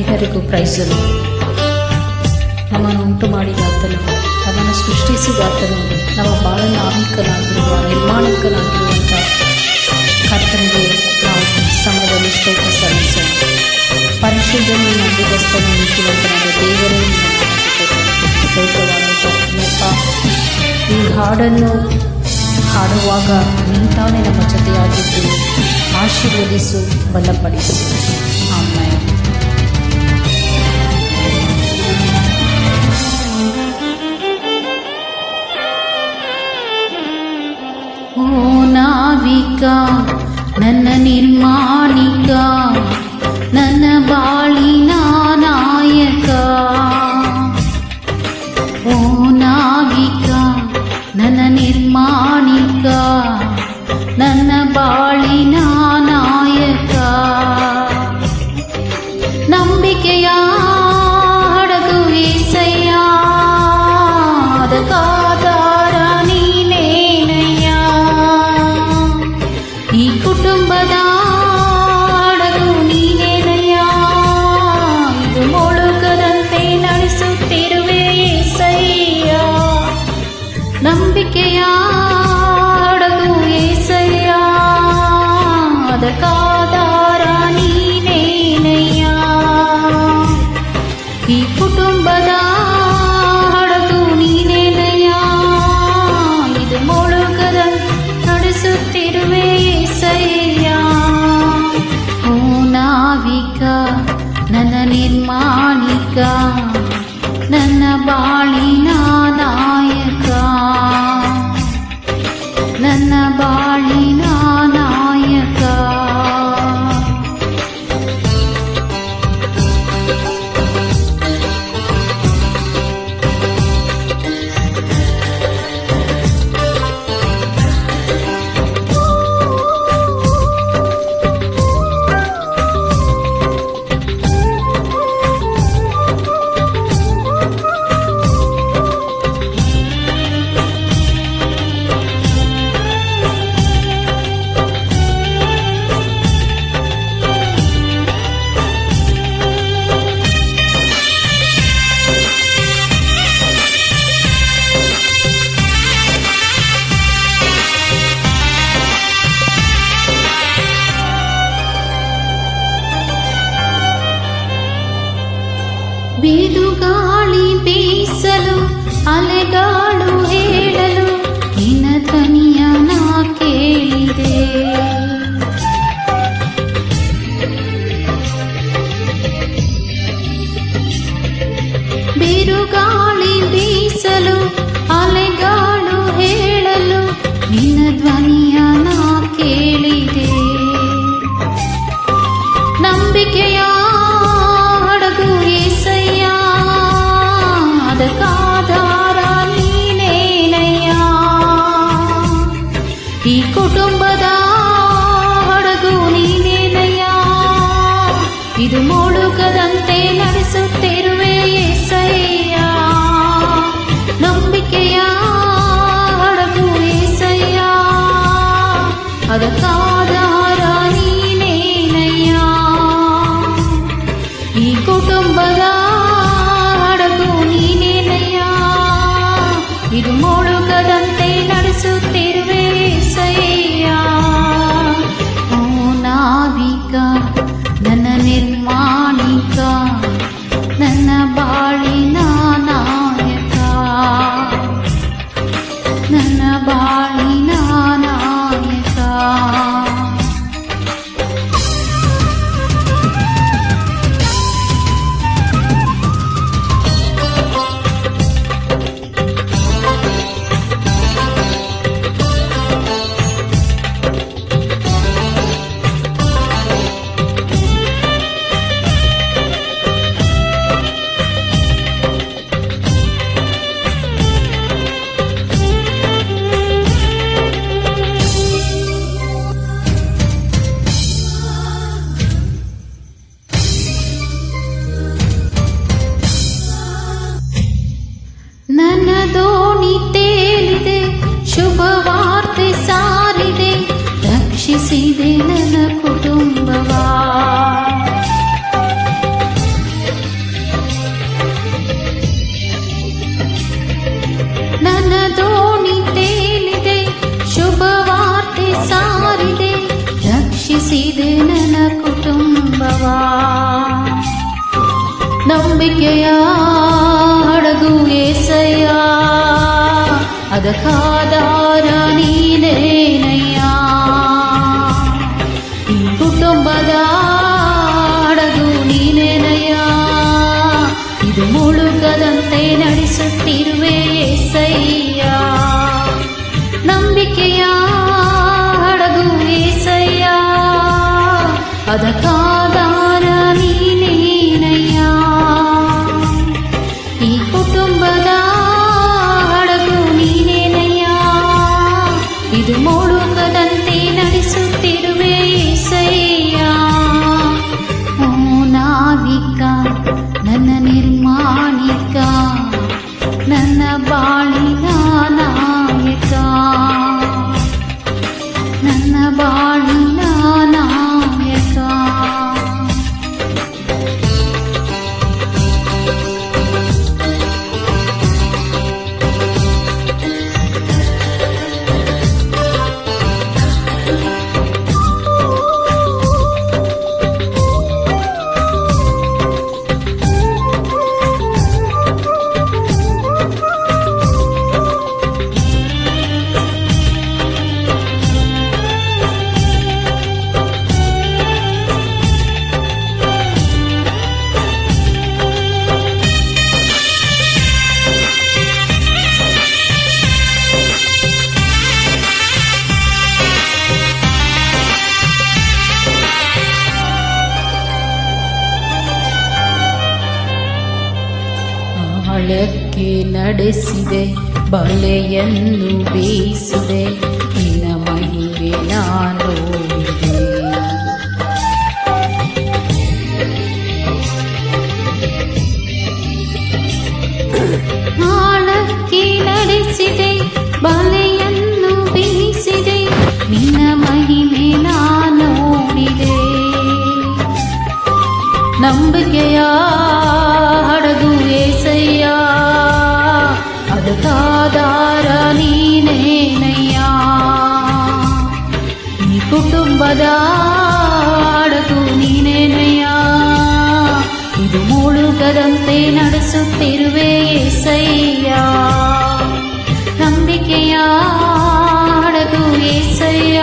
ಎಲ್ಲರಿಗೂ ಪ್ರೈಸಲು ನಮ್ಮನ್ನು ಉಂಟು ಮಾಡಿದಾತನು ನಮ್ಮನ್ನು ಸೃಷ್ಟಿಸಿದಾತನು ನಮ್ಮ ಬಾಳ ಆಮಿಕನಾಗಿರುವ ನಿರ್ಮಾಣಕನಾಗಿರುವಂಥ ಕರ್ತನಿಗೆ ನಾವು ಸಮಯದಲ್ಲಿ ಸ್ತೋತ್ರ ಸಲ್ಲಿಸೋಣ ಪರಿಶುದ್ಧನು ನಂಬಿಗಸ್ತನು ನಿಂತಿರುವಂತಹ ದೇವರೇ ಸ್ತೋತ್ರವಾಗಪ್ಪ ಈ ಹಾಡನ್ನು ಹಾಡುವಾಗ ನಿಂತಾನೆ ನಮ್ಮ ಜೊತೆಯಾಗಿದ್ದು, ಆಶೀರ್ವದಿಸು, ಬಲಪಡಿಸು. ಆಮೇಲೆ ನನ್ನ ನಿರ್ಮಾಣಿಕ ನನ್ನ ಬಾಳಿನ ನಾಯಕ ಓ ನಾವಿಕ ನನ್ನ ನಿರ್ಮಾಣಿಕ ನನ್ನ ಬಾಳಿನ ನಿರ್ಮಾಣಿಕ ನನ್ನ ಬಾಳಿನ ಗಾನ 바다 ನಂಬಿಕೆಯ ಹಡಗು ಏಸಯ್ಯ ಅದಕ್ಕಾದಾರ ನೀನೇನಯ್ಯ ಈ ಕುಟುಂಬದ ಹಡಗು ನೀನೇನಯ್ಯ ಇದು ಮುಳುಗದಂತೆ ನಡೆಸುತ್ತಿರುವೆ ಏಸಯ್ಯ ನಂಬಿಕೆಯ ಹಡಗು ಏಸಯ್ಯ ಅದಕ್ಕಾದಾರ ನಡೆಸಿದೆ, ಬಲೆಯನ್ನು ಬೀಸಿದೆ, ನಿನ್ನ ಮಹಿಮೆ ನಾನು. ಆಳಕ್ಕೆ ನಡೆಸಿದೆ, ಬಲೆಯನ್ನು ಬೀಸಿದೆ, ನಿನ್ನ ಮಹಿಮೆ ನಾನು ನೋಡಿದೆ ನಂಬಿಕೆಯ ಹಡಗು ಏಸಯ್ಯ ಅದಕ್ಕಾದಾರ ನೀನೇನಯ್ಯ ಈ ಕುಟುಂಬದ ಹಡಗು ನೀನೇನಯ್ಯ ಇದು ಮುಳುಗದಂತೆ ನಡೆಸುತ್ತಿರುವೆ ಏಸಯ್ಯ ನಂಬಿಕೆಯ ಹಡಗು ಏಸಯ್ಯ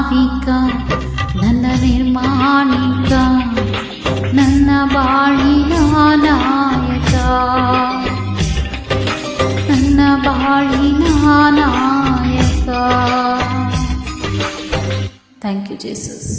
ನಾವಿಕ ನನ್ನ ನಿರ್ಮಾಣಿಕ ನನ್ನ ಬಾಳಿನ ನಾಯಕ ನನ್ನ ಬಾಳಿನ ನಾಯಕ ಥ್ಯಾಂಕ್ ಯು ಜೇಸಸ್